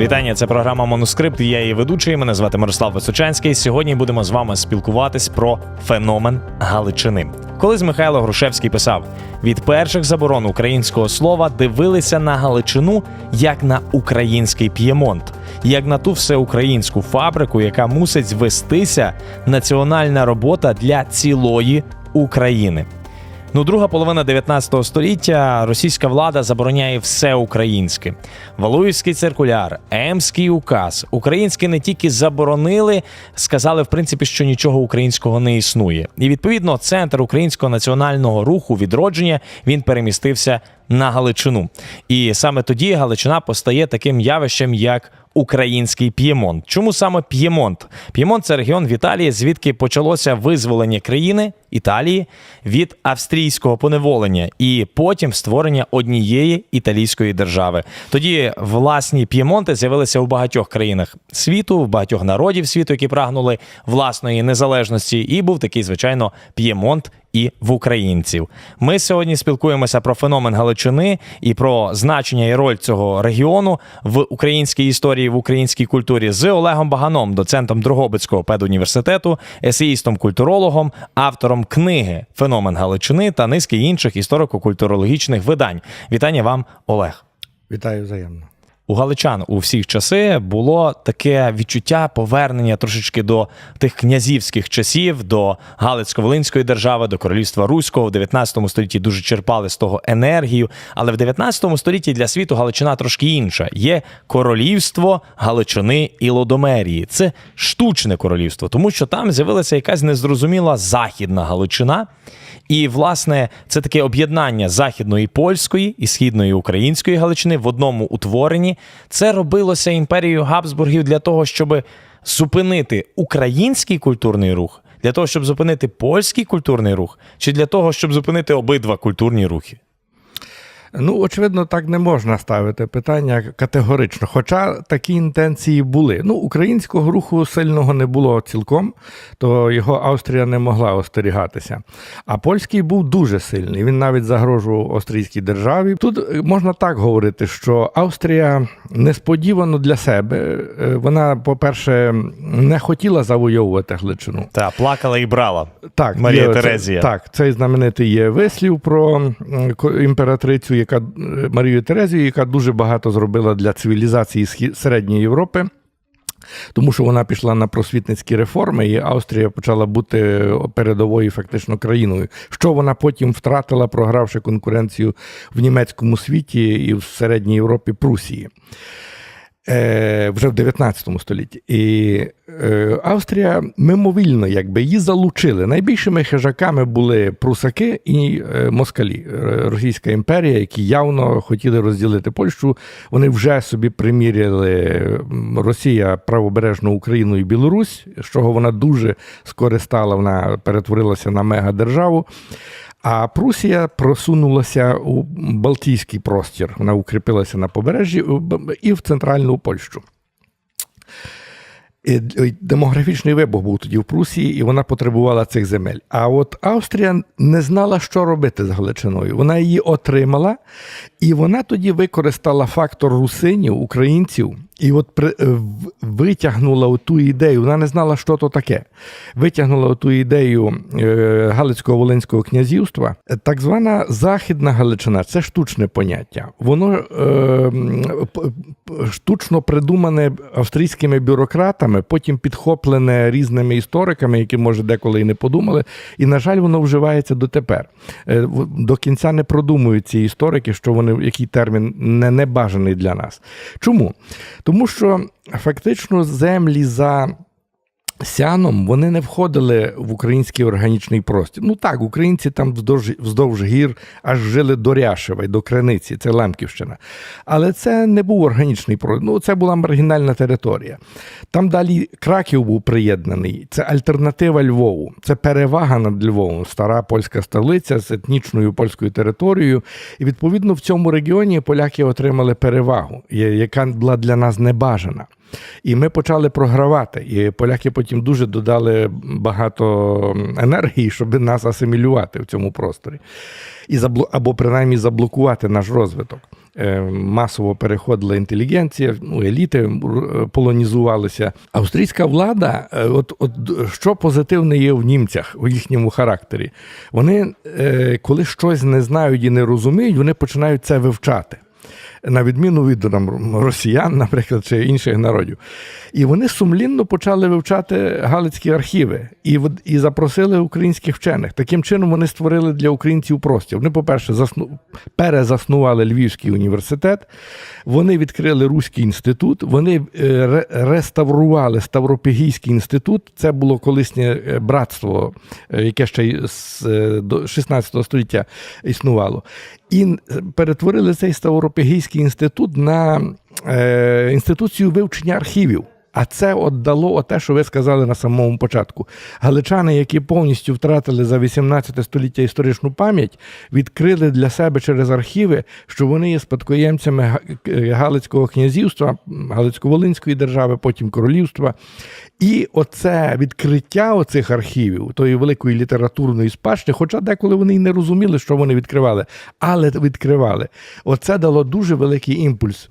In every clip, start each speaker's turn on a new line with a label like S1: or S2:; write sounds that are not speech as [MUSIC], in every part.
S1: Вітання, це програма Манускрипт. Я її ведучий. Мене звати Мирослав Височанський. Сьогодні будемо з вами спілкуватись про феномен Галичини. Колись Михайло Грушевський писав: від перших заборон українського слова дивилися на Галичину як на український п'ємонт, як на ту всеукраїнську фабрику, яка мусить звестися національна робота для цілої України. Ну, друга половина 19 століття російська влада забороняє все українське. Валуївський циркуляр, Емський указ. Українське не тільки заборонили, сказали в принципі, що нічого українського не існує. І відповідно, центр українського національного руху відродження він перемістився на Галичину. І саме тоді Галичина постає таким явищем, як український П'ємонт. Чому саме П'ємонт? П'ємонт це регіон в Італії, звідки почалося визволення країни Італії від австрійського поневолення і потім створення однієї італійської держави. Тоді власні п'ємонти з'явилися у багатьох країнах світу, в багатьох народів світу, які прагнули власної незалежності. І був такий, звичайно, п'ємонт і в українців. Ми сьогодні спілкуємося про феномен Галичини і про значення і роль цього регіону в українській історії, в українській культурі з Олегом Баганом, доцентом Дрогобицького педуніверситету, есеїстом, культурологом, автором книги Феномен Галичини та низки інших історико-культурологічних видань. Вітання вам, Олег.
S2: Вітаю взаємно.
S1: У галичан у всіх часи було таке відчуття повернення трошечки до тих князівських часів, до Галицько-Волинської держави, до королівства Руського. В 19 столітті дуже черпали з того енергію. Але в 19 столітті для світу Галичина трошки інша. Є королівство Галичини і Лодомерії. Це штучне королівство, тому що там з'явилася якась незрозуміла західна Галичина. І, власне, це таке об'єднання західної польської і східної української Галичини в одному утворенні. Це робилося імперією Габсбургів для того, щоб зупинити український культурний рух, для того, щоб зупинити польський культурний рух, чи для того, щоб зупинити обидва культурні рухи.
S2: Ну, очевидно, так не можна ставити питання категорично. Хоча такі інтенції були. Ну, українського руху сильного не було цілком, то його Австрія не могла остерігатися. А польський був дуже сильний. Він навіть загрожував австрійській державі. Тут е, можна так говорити, що Австрія несподівано для себе. е, Вона, по-перше, не хотіла завойовувати Гличину.
S1: Та плакала і брала.
S2: Так,
S1: Марія
S2: є, це-
S1: Терезія.
S2: так, цей знаменитий є вислів про імператрицю, яка е, Марію Терезію, яка дуже багато зробила для цивілізації Середньої Європи. Тому що вона пішла на просвітницькі реформи, і Австрія почала бути передовою фактично країною. Що вона потім втратила, програвши конкуренцію в німецькому світі і в Середній Європі Прусії. Е, вже в 19 столітті. І е, Австрія мимовільно, якби її залучили. Найбільшими хижаками були прусаки і е, москалі, Російська імперія, які явно хотіли розділити Польщу. Вони вже собі приміряли Росія правобережну Україну і Білорусь, з чого вона дуже скористала, вона перетворилася на мегадержаву. А Прусія просунулася у Балтійський простір. Вона укріпилася на побережжі і в центральну Польщу. Демографічний вибух був тоді в Прусії, і вона потребувала цих земель. А от Австрія не знала, що робити з Галичиною. Вона її отримала, і вона тоді використала фактор русинів, українців, і от при, е, витягнула ту ідею. Вона не знала, що то таке. Витягнула ту ідею е, Галицького-Волинського князівства. Е, Так звана Західна Галичина це штучне поняття. Воно е, штучно придумане австрійськими бюрократами, потім підхоплене різними істориками, які, може, деколи і не подумали. І, на жаль, воно вживається дотепер. Е, До кінця не продумують ці історики, що вони який термін не, не бажаний для нас. Чому? Тому що фактично землі за Сяном вони не входили в український органічний простір. Ну так, українці там вздовж, вздовж гір аж жили до Ряшева й до Криниці, це Лемківщина. Але це не був органічний простір. Ну, це була маргінальна територія. Там далі Краків був приєднаний. Це альтернатива Львову, це перевага над Львовом, стара польська столиця з етнічною польською територією. І відповідно в цьому регіоні поляки отримали перевагу, яка була для нас небажана. І ми почали програвати. І поляки потім дуже додали багато енергії, щоб нас асимілювати в цьому просторі. І забло... Або принаймні заблокувати наш розвиток. е, масово переходила інтелігенція, ну, еліти полонізувалися. Австрійська влада, е, от, от що позитивне є в німцях у їхньому характері, вони, е, коли щось не знають і не розуміють, вони починають це вивчати. На відміну від там, росіян, наприклад, чи інших народів. І вони сумлінно почали вивчати галицькі архіви і, і запросили українських вчених. Таким чином вони створили для українців простір. Вони, по-перше, засну... перезаснували Львівський університет, вони відкрили Руський інститут, вони е, ре- реставрували Ставропігійський інститут. Це було колишнє е, братство, е, яке ще з е, до 16 століття існувало. І перетворили цей Ставропігійський інститут на е, інституцію вивчення архівів. А це от дало те, що ви сказали на самому початку. Галичани, які повністю втратили за 18 століття історичну пам'ять, відкрили для себе через архіви, що вони є спадкоємцями е, Галицького князівства, Галицько-Волинської держави, потім королівства. І оце відкриття оцих архівів, тої великої літературної спадщини, хоча деколи вони й не розуміли, що вони відкривали, але відкривали. Оце дало дуже великий імпульс.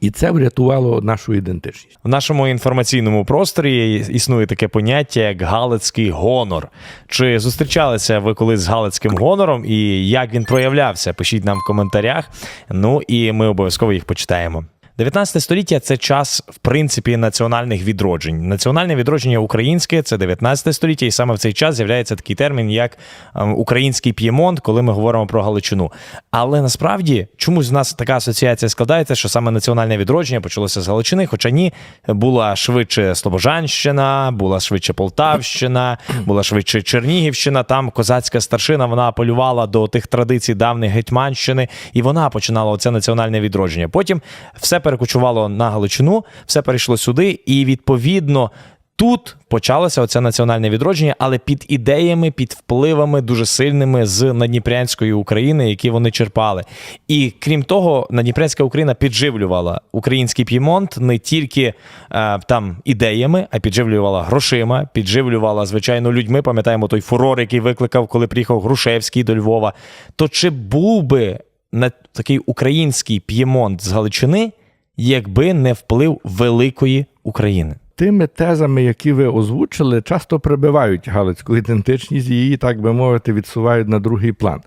S2: І це врятувало нашу ідентичність.
S1: В нашому інформаційному просторі існує таке поняття як галицький гонор. Чи зустрічалися ви колись з галицьким гонором і як він проявлявся? Пишіть нам в коментарях. Ну і ми обов'язково їх почитаємо. 19 століття це час, в принципі, національних відроджень. Національне відродження українське це 19 століття, і саме в цей час з'являється такий термін, як ем, український п'ємонт, коли ми говоримо про Галичину. Але насправді чомусь в нас така асоціація складається, що саме національне відродження почалося з Галичини, хоча ні, була швидше Слобожанщина, була швидше Полтавщина, була швидше Чернігівщина. Там козацька старшина вона апелювала до тих традицій давніх Гетьманщини, і вона починала оце національне відродження. Потім все перекочувало на Галичину, все перейшло сюди, і відповідно. Тут почалося оце національне відродження, але під ідеями, під впливами дуже сильними з Надніпрянської України, які вони черпали. І крім того, Надніпрянська Україна підживлювала український п'ємонт не тільки е, там ідеями, а підживлювала грошима, підживлювала звичайно людьми. Пам'ятаємо той фурор, який викликав, коли приїхав Грушевський до Львова. То чи був би на такий український п'ємонт з Галичини, якби не вплив великої України?
S2: Тими тезами, які ви озвучили, часто прибивають галицьку ідентичність і її, так би мовити, відсувають на другий план.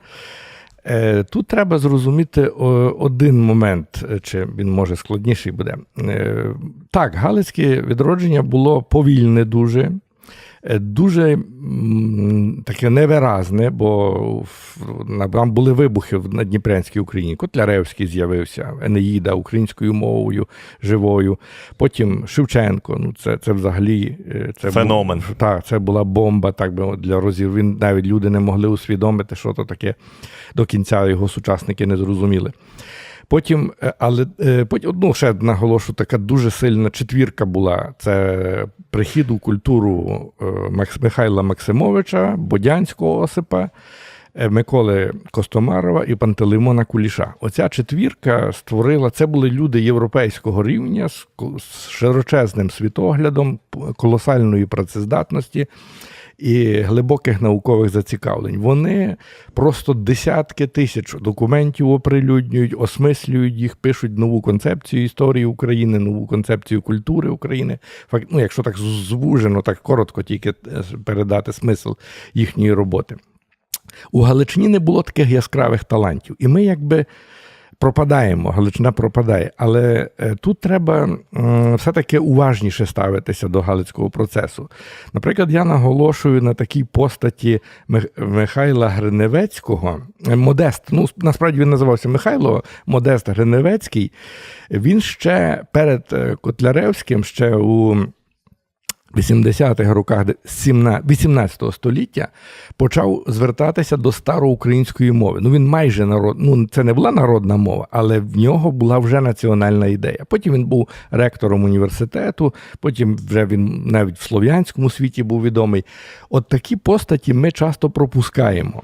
S2: Е, Тут треба зрозуміти один момент, е, чи він може складніший буде. Е, Так, Галицьке відродження було повільне дуже, дуже таке невиразне, бо там були вибухи в Надніпрянській Україні. Котляревський з'явився, Енеїда українською мовою живою. Потім Шевченко. Ну це, це взагалі е, це
S1: Феномен.
S2: Був, так, це була бомба, так би для розів. Він навіть люди не могли усвідомити, що то таке до кінця його сучасники не зрозуміли. Потім, е, але е, потім, ну, ще наголошу, така дуже сильна четвірка була. Це прихід у культуру е, Михайла Максимовича, Бодянського Осипа, Миколи Костомарова і Пантелеймона Куліша. Оця четвірка створила, це були люди європейського рівня з, широчезним світоглядом, колосальної працездатності і глибоких наукових зацікавлень. Вони просто десятки тисяч документів оприлюднюють, осмислюють їх, пишуть нову концепцію історії України, нову концепцію культури України. Факт, ну, якщо так звужено, так коротко тільки е, передати смисл їхньої роботи. У Галичині не було таких яскравих талантів. І ми якби пропадаємо, Галичина пропадає. Але е, тут треба все-таки уважніше ставитися до галицького процесу. Наприклад, я наголошую на такій постаті Михайла Гриневецького. Е, Модест, ну насправді він називався Михайло Модест Гриневецький. Він ще перед е, Котляревським, ще у 80-х роках 18 століття почав звертатися до староукраїнської мови. Ну він майже народ, ну це не була народна мова, але в нього була вже національна ідея. Потім він був ректором університету, потім вже він навіть в слов'янському світі був відомий. От такі постаті ми часто пропускаємо.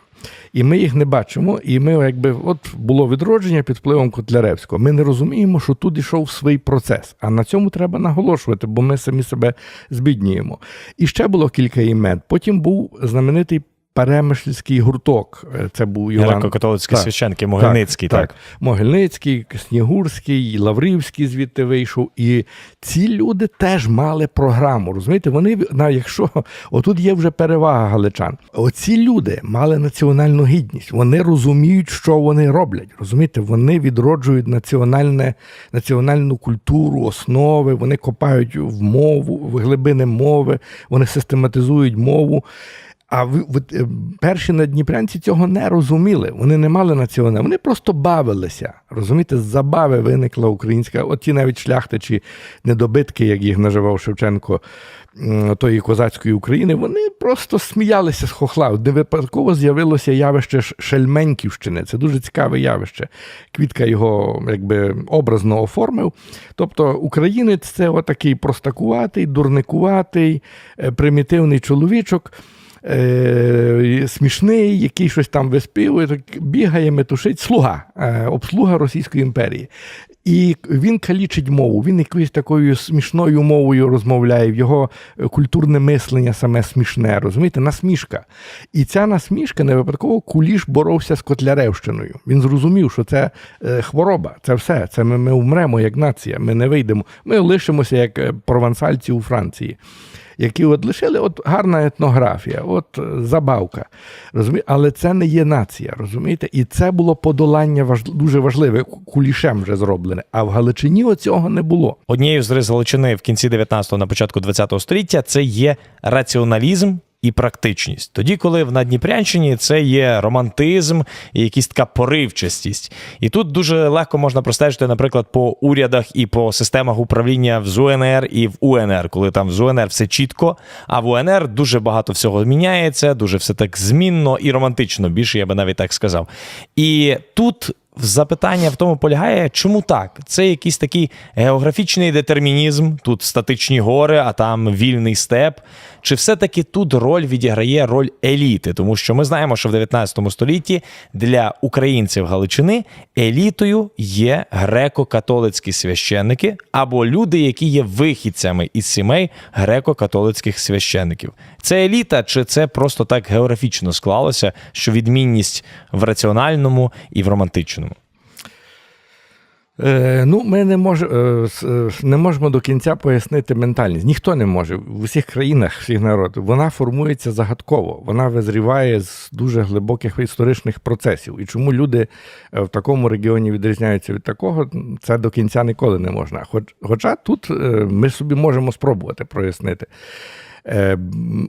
S2: І ми їх не бачимо. І ми, якби, от було відродження під впливом Котляревського. Ми не розуміємо, що тут йшов свій процес. А на цьому треба наголошувати, бо ми самі себе збіднюємо. І ще було кілька імен. Потім був знаменитий перемишльський гурток. Е, Це був Іван
S1: Греко-католицькі
S2: Так,
S1: священки, Могильницький, так.
S2: Могильницький, Снігурський, Лаврівський звідти вийшов. І ці люди теж мали програму. Розумієте, вони на якщо отут є вже перевага галичан. Оці люди мали національну гідність. Вони розуміють, що вони роблять. Розумієте, вони відроджують національне, національну культуру, основи, вони копають в мову, в глибини мови, вони систематизують мову. А ви, ви е, перші надніпрянці цього не розуміли. Вони не мали національного, вони просто бавилися. Розумієте, з забави виникла українська, от ті навіть шляхтичі, недобитки, як їх називав Шевченко, тої козацької України, вони просто сміялися з хохла. Не випадково з'явилося явище Шельменківщини. Це дуже цікаве явище. Квітка його якби образно оформив. Тобто українець це отакий простакуватий, дурникуватий, е, примітивний чоловічок е, смішний, який щось там виспівує, так бігає, метушить, слуга, е, обслуга Російської імперії. І він калічить мову, він якоюсь такою смішною мовою розмовляє, в його е, культурне мислення саме смішне, розумієте, насмішка. І ця насмішка не випадково Куліш боровся з Котляревщиною. Він зрозумів, що це хвороба, це все. Це ми, ми вмремо як нація, ми не вийдемо. Ми лишимося як провансальці у Франції які от лишили от гарна етнографія, от е, забавка. Розумі... Але це не є нація, розумієте? І це було подолання важ... дуже важливе, кулішем вже зроблене. А в Галичині оцього не було.
S1: Однією з рис Галичини в кінці 19-го, на початку 20-го століття це є раціоналізм. І практичність тоді, коли в Надніпрянщині це є романтизм і якась така поривчастість. І тут дуже легко можна простежити, наприклад, по урядах і по системах управління в ЗУНР і в УНР, коли там в ЗУНР все чітко, а в УНР дуже багато всього міняється, дуже все так змінно і романтично. Більше я би навіть так сказав. І тут запитання в тому полягає, чому так? Це якийсь такий географічний детермінізм, тут статичні гори, а там вільний степ. Чи все-таки тут роль відіграє роль еліти? Тому що ми знаємо, що в 19 столітті для українців Галичини елітою є греко-католицькі священники або люди, які є вихідцями із сімей греко-католицьких священників. Це еліта, чи це просто так географічно склалося, що відмінність в раціональному і в романтичному?
S2: Е, ну, ми не, мож, е, е, не можемо до кінця пояснити ментальність. Ніхто не може. В усіх країнах, всіх народів, вона формується загадково, вона визріває з дуже глибоких історичних процесів. І чому люди в такому регіоні відрізняються від такого, це до кінця ніколи не можна. Хоч, хоча тут ми собі можемо спробувати прояснити. Е,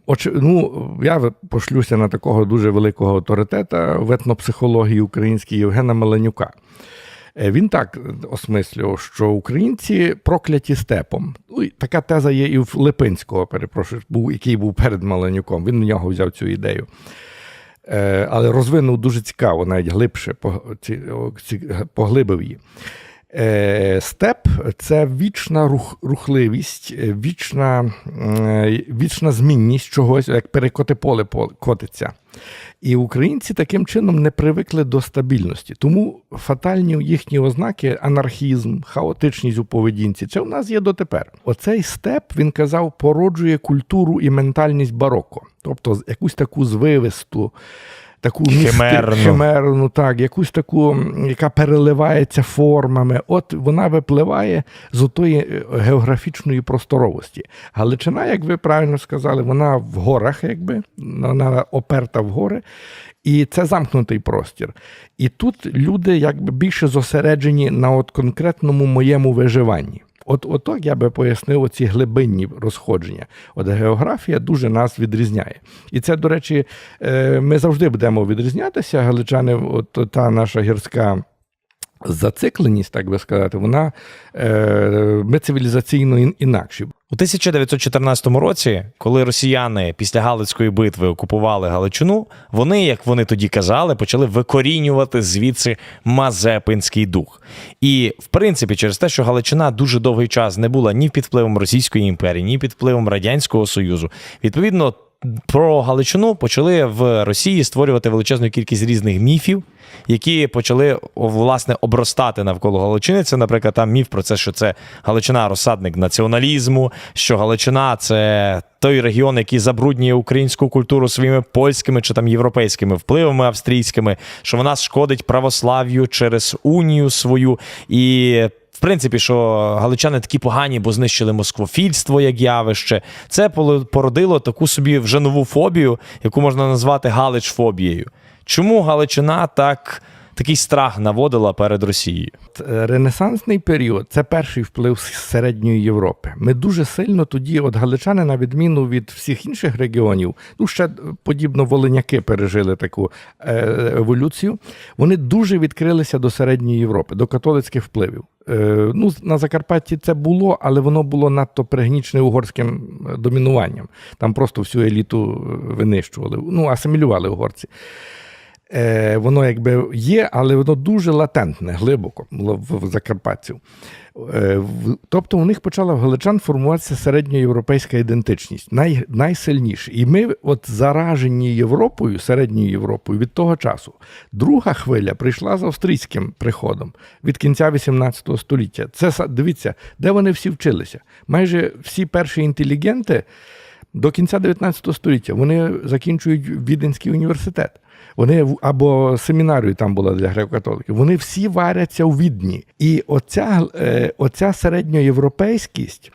S2: Оч, ну, я пошлюся на такого дуже великого авторитета в етнопсихології українській Євгена Маленюка. Е, Він так осмислював, що українці прокляті степом. Ну, така теза є і в Липинського, перепрошую, був, який був перед Маленюком. Він на нього взяв цю ідею. Е, Але розвинув дуже цікаво, навіть глибше поглибив її. Е, Степ це вічна рух, рухливість, вічна, вічна змінність чогось, як перекоти поле пол- котиться. І українці таким чином не привикли до стабільності. Тому фатальні їхні ознаки анархізм, хаотичність у поведінці. Це в нас є дотепер. Оцей степ, він казав, породжує культуру і ментальність бароко. Тобто якусь таку звивисту, таку
S1: Химерну.
S2: химерну, так, якусь таку, яка переливається формами. От вона випливає з отої е, географічної просторовості. Галичина, як ви правильно сказали, вона в горах, якби вона оперта в гори. І це замкнутий простір. І тут люди якби більше зосереджені на от конкретному моєму виживанні. От отак я би пояснив оці глибинні розходження. От географія дуже нас відрізняє. І це, до речі, е, ми завжди будемо відрізнятися. Галичани, от та наша гірська. Зацикленість, так би сказати, вона е, ми цивілізаційно ін- інакші.
S1: У 1914 році, коли росіяни після Галицької битви окупували Галичину, вони, як вони тоді казали, почали викорінювати звідси мазепинський дух. І в принципі, через те, що Галичина дуже довгий час не була ні під впливом Російської імперії, ні під впливом Радянського Союзу, відповідно. Про Галичину почали в Росії створювати величезну кількість різних міфів, які почали власне обростати навколо Галичини. Це, наприклад, там міф про це, що це Галичина розсадник націоналізму, що Галичина це той регіон, який забруднює українську культуру своїми польськими чи там європейськими впливами австрійськими, що вона шкодить православ'ю через унію свою і. Принципі, що галичани такі погані, бо знищили москвофільство як явище. Це породило таку собі вже нову фобію, яку можна назвати галичфобією. Чому Галичина так, такий страх наводила перед Росією?
S2: Е, Ренесансний період це перший вплив середньої Європи. Ми дуже сильно тоді, от галичани, на відміну від всіх інших регіонів, ну ще е, подібно волиняки пережили таку е, еволюцію. Вони дуже відкрилися до середньої Європи, до католицьких впливів. Ну, на Закарпатті це було, але воно було надто пригнічне угорським домінуванням. Там просто всю еліту винищували, ну асимілювали угорці. Е, воно якби є, але воно дуже латентне, глибоко в, закарпатців. Е, тобто у них почала в галичан формуватися середньоєвропейська ідентичність, най, найсильніше. І ми, от заражені Європою, середньою Європою від того часу. Друга хвиля прийшла з австрійським приходом від кінця 18 століття. Це дивіться, де вони всі вчилися. Майже всі перші інтелігенти до кінця 19 століття вони закінчують Віденський університет. Вони або семінарію там була для греко-католиків. Вони всі варяться у відні. І оця, е, оця середньоєвропейськість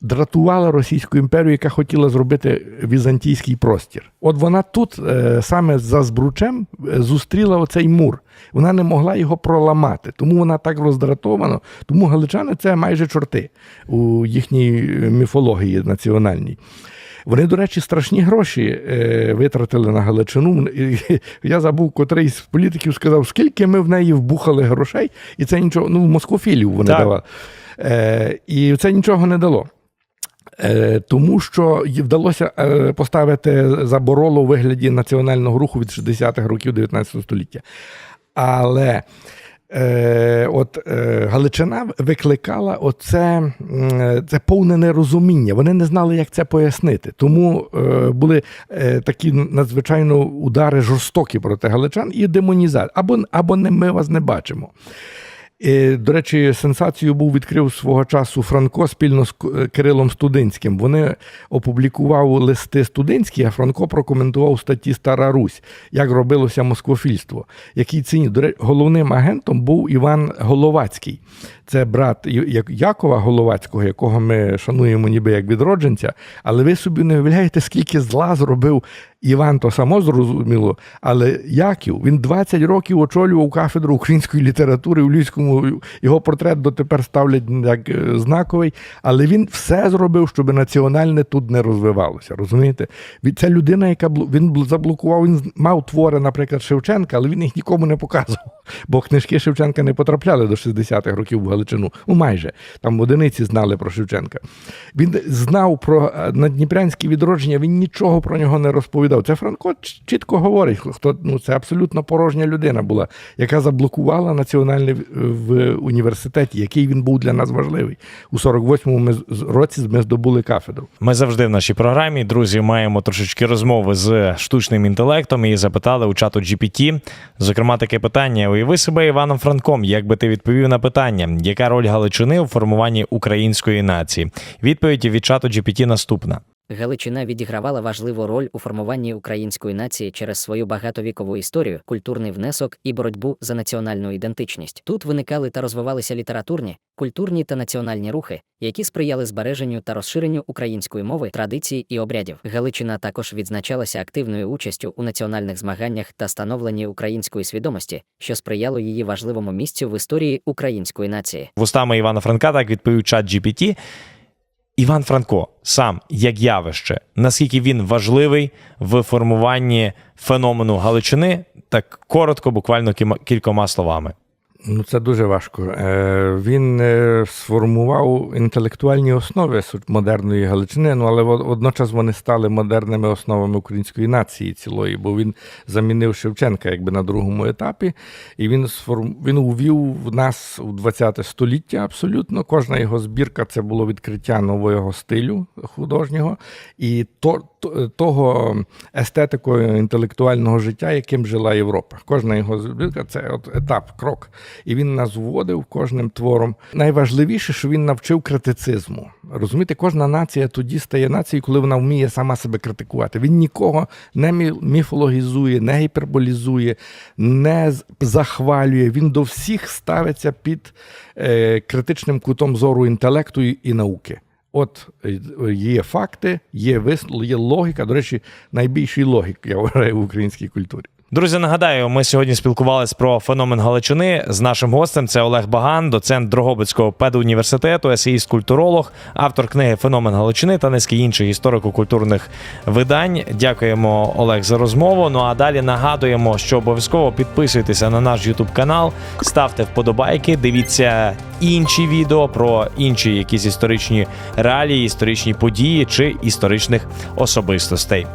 S2: дратувала Російську імперію, яка хотіла зробити візантійський простір. От вона тут е, саме за збручем е, зустріла оцей мур. Вона не могла його проламати, тому вона так роздратована. Тому галичани це майже чорти у їхній міфології національній. Вони, до речі, страшні гроші е, витратили на Галичину. [LAUGHS] Я забув, котрий з політиків сказав, скільки ми в неї вбухали грошей, і це нічого, ну, москофілів вони
S1: Так.
S2: давали. Е, і це нічого не дало. Е, Тому що їй вдалося поставити заборолу у вигляді національного руху від 60-х років 19 століття. Але е, от е, Галичина викликала оце е, це повне нерозуміння. Вони не знали, як це пояснити. Тому е, були е, такі надзвичайно удари жорстокі проти галичан і демонізація. Або, або не, ми вас не бачимо. І, до речі, сенсацію був відкрив свого часу Франко спільно з е, Кирилом Студинським. Вони опублікували листи студентські, а Франко прокоментував статті Стара Русь, як робилося москвофільство. Який ціні до речі, головним агентом був Іван Головацький. Це брат Якова Головацького, якого ми шануємо ніби як відродженця. Але ви собі не уявляєте, скільки зла зробив Іван, то само зрозуміло. Але Яків він 20 років очолював кафедру української літератури у Львівському. Його портрет дотепер ставлять як е, знаковий. Але він все зробив, щоб національне тут не розвивалося. Розумієте? Це людина, яка він заблокував. Він мав твори, наприклад, Шевченка, але він їх нікому не показував. [LAUGHS] Бо книжки Шевченка не потрапляли до 60-х років в Галичину. Ну майже там одиниці знали про Шевченка. Він знав про е, надніпрянське відродження, він нічого про нього не розповідав. Це Франко чітко говорить, хто ну це абсолютно порожня людина була, яка заблокувала національний в- в університеті, який він був для нас важливий. У 48-му ми році ми здобули кафедру.
S1: Ми завжди в нашій програмі, друзі, маємо трошечки розмови з штучним інтелектом і запитали у чату GPT, зокрема, таке питання: уяви себе Іваном Франком, як би ти відповів на питання, яка роль Галичини у формуванні української нації? Відповідь від чату GPT наступна.
S3: Галичина відігравала важливу роль у формуванні української нації через свою багатовікову історію, культурний внесок і боротьбу за національну ідентичність. Тут виникали та розвивалися літературні, культурні та національні рухи, які сприяли збереженню та розширенню української мови, традицій і обрядів. Галичина також відзначалася активною участю у національних змаганнях та становленні української свідомості, що сприяло її важливому місцю в історії української нації.
S1: Вустами Івана Франка так відповів чат GPT. Іван Франко сам як явище, наскільки він важливий в формуванні феномену Галичини, так коротко, буквально кількома словами.
S2: Ну, це дуже важко. Е, Він е, сформував інтелектуальні основи модерної Галичини, ну але водночас вони стали модерними основами української нації цілої, бо він замінив Шевченка якби на другому етапі, і він сформ... він увів в нас у 20 століття абсолютно. Кожна його збірка це було відкриття нового стилю художнього. І то, того естетикою інтелектуального життя, яким жила Європа. Кожна його збірка це от етап, крок. І він нас вводив кожним твором. Найважливіше, що він навчив критицизму. Розумієте, кожна нація тоді стає нацією, коли вона вміє сама себе критикувати. Він нікого не мі- міфологізує, не гіперболізує, не захвалює. Він до всіх ставиться під е, критичним кутом зору інтелекту і науки. От е, є факти, є висновок, є логіка. До речі, найбільший логік, я вважаю, в українській культурі.
S1: Друзі, нагадаю, ми сьогодні спілкувалися про феномен Галичини з нашим гостем. Це Олег Баган, доцент Дрогобицького педуніверситету, есеїст культуролог, автор книги Феномен Галичини та низки інших історико-культурних видань. Дякуємо, Олег, за розмову. Ну а далі нагадуємо, що обов'язково підписуйтеся на наш Ютуб канал, ставте вподобайки, дивіться інші відео про інші якісь історичні реалії, історичні події чи історичних особистостей.